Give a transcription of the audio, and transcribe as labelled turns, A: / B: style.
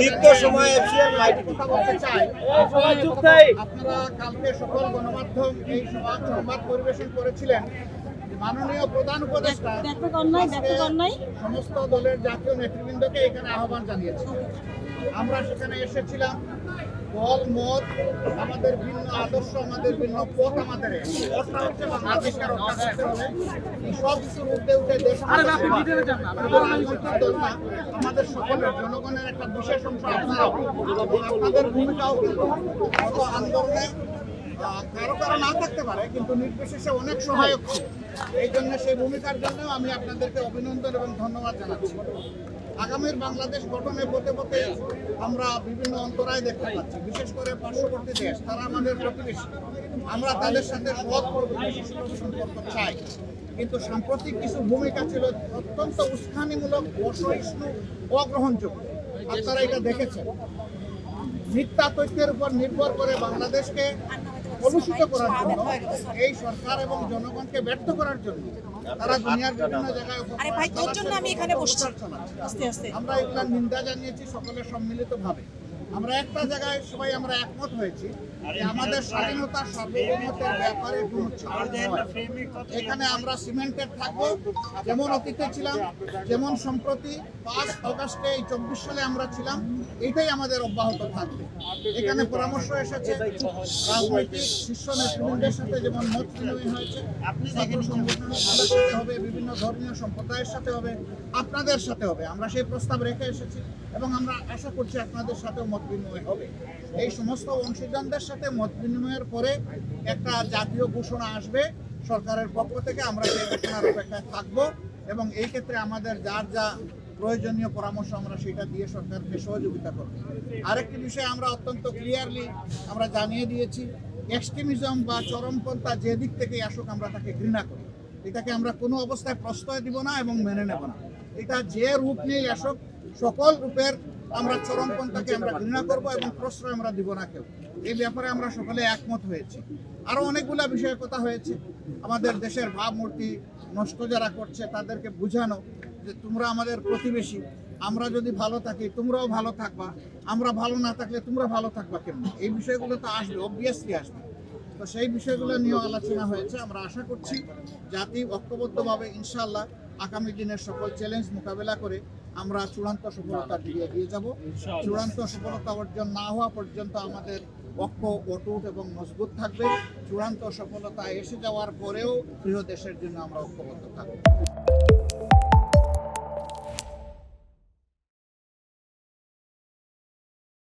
A: দীর্ঘ সময় FCL light
B: কথা বলতে চাই আপনারা কালকে সকল গণমাধ্যম এই সংবাদ পরিবেশন করেছিলেন। মাননীয় প্রধান উপদেষ্টা সমস্ত দলের জাতীয় নেতৃবৃন্দকে এখানে আহ্বান জানিয়েছি। আমরা সেখানে এসেছিলাম। দল মত আমাদের ভিন্ন আদর্শ আমাদের ভিন্ন পথ আমাদের হচ্ছে এই সব কিছুর উঠে দেশ আমাদের সকলের জনগণের একটা বিশেষ অংশ আপনারাও আপনাদের ভূমিকাও কিন্তু আন্দোলনে কারও কারও না থাকতে পারে কিন্তু নির্বিশেষে অনেক সহায়ক। ছিল এই জন্য সেই ভূমিকার জন্য আমি আপনাদেরকে অভিনন্দন এবং ধন্যবাদ জানাচ্ছি। আগামীর বাংলাদেশ গঠনে পথে পথে আমরা বিভিন্ন অন্তরায় দেখতে পাচ্ছি। বিশেষ করে পার্শ্ববর্তী দেশ, তারা আমাদের প্রতিবেশী। আমরা তাদের সাথে সৎ সম্পর্ক চাই। কিন্তু সাম্প্রতিক কিছু ভূমিকা ছিল অত্যন্ত উস্কানিমূলক, অসহিষ্ণু, অগ্রহণযোগ্য। আপনারা এটা দেখেছেন। মিথ্যা তথ্যের উপর নির্ভর করে বাংলাদেশকে কলুষিত করার জন্য। এই সরকার এবং জনগণকে ব্যর্থ করার জন্য তারা দুনিয়ার বিভিন্ন জায়গায়
C: আরে ভাই, তোর জন্য আমি এখানে বসছি। আস্তে আস্তে।
B: আমরা এগুলার নিন্দা জানিয়েছি সকলে সম্মিলিতভাবে। আমরা একটা জায়গায় সবাই আমরা একমত হয়েছি যে আমাদের স্বাধীনতা সার্বভৌমত্বের ব্যাপারে কোনো ছাড় এখানে আমরা সিমেন্টেড থাকব যেমন অতীতে ছিলাম যেমন সম্প্রতি পাঁচ অগাস্টে এই চব্বিশ সালে আমরা ছিলাম এটাই আমাদের অব্যাহত থাকবে। এখানে পরামর্শ এসেছে রাজনৈতিক শীর্ষ নেতৃবৃন্দের সাথে যেমন মত বিনিময় হয়েছে আপনি ছাত্র সংগঠনের সাথে হবে বিভিন্ন ধর্মীয় সম্প্রদায়ের সাথে হবে আপনাদের সাথে হবে। আমরা সেই প্রস্তাব রেখে এসেছি এবং আমরা আশা করছি আপনাদের সাথেও মত বিনিময় হবে। এই সমস্ত অংশীদারদের সাথে মত বিনিময়ের পরে একটা জাতীয় ঘোষণা আসবে। সরকারের পক্ষ থেকে আমরা সেই ঘোষণার অপেক্ষায় থাকব এবং এই ক্ষেত্রে আমাদের যার যা প্রয়োজনীয় পরামর্শ আমরা সেটা দিয়ে সরকারকে সহযোগিতা করব। আরেকটি বিষয় আমরা অত্যন্ত ক্লিয়ারলি আমরা জানিয়ে দিয়েছি এক্সট্রিমিজম বা চরমপন্থা যে দিক থেকেই আসুক আমরা তাকে ঘৃণা করি। এটাকে আমরা কোনো অবস্থায় প্রশ্রয় দিব না এবং মেনে নেব না। এটা যে রূপ নিয়েই আসুক, সকল রূপের আমরা চরমপন্থাকে আমরা ঘৃণা করব এবং প্রশ্রয় আমরা দিব না কেউ। এই ব্যাপারে আমরা সকলে একমত হয়েছি। আরও অনেকগুলা বিষয়ের কথা হয়েছে। আমাদের দেশের ভাবমূর্তি নষ্ট যারা করছে, তাদেরকে বুঝানো যে তোমরা আমাদের প্রতিবেশী। আমরা যদি ভালো থাকি, তোমরাও ভালো থাকবা। আমরা ভালো না থাকলে তোমরা ভালো থাকবা কেমন? এই বিষয়গুলো তো আসবে অবভিয়াসলি আসবে। তো সেই বিষয়গুলো নিয়েও আলোচনা হয়েছে। আমরা আশা করছি জাতি ঐক্যবদ্ধভাবে ইনশাল্লাহ আগামী দিনের সকল চ্যালেঞ্জ মোকাবেলা করে আমরা চূড়ান্ত সফলতার দিকে এগিয়ে যাব। চূড়ান্ত সফলতা অর্জন না হওয়া পর্যন্ত আমাদের পক্ষ অটুট এবং মজবুত থাকবে। চূড়ান্ত সফলতা এসে যাওয়ার পরেও প্রিয় দেশের জন্য আমরা ঐক্যবদ্ধ থাকব।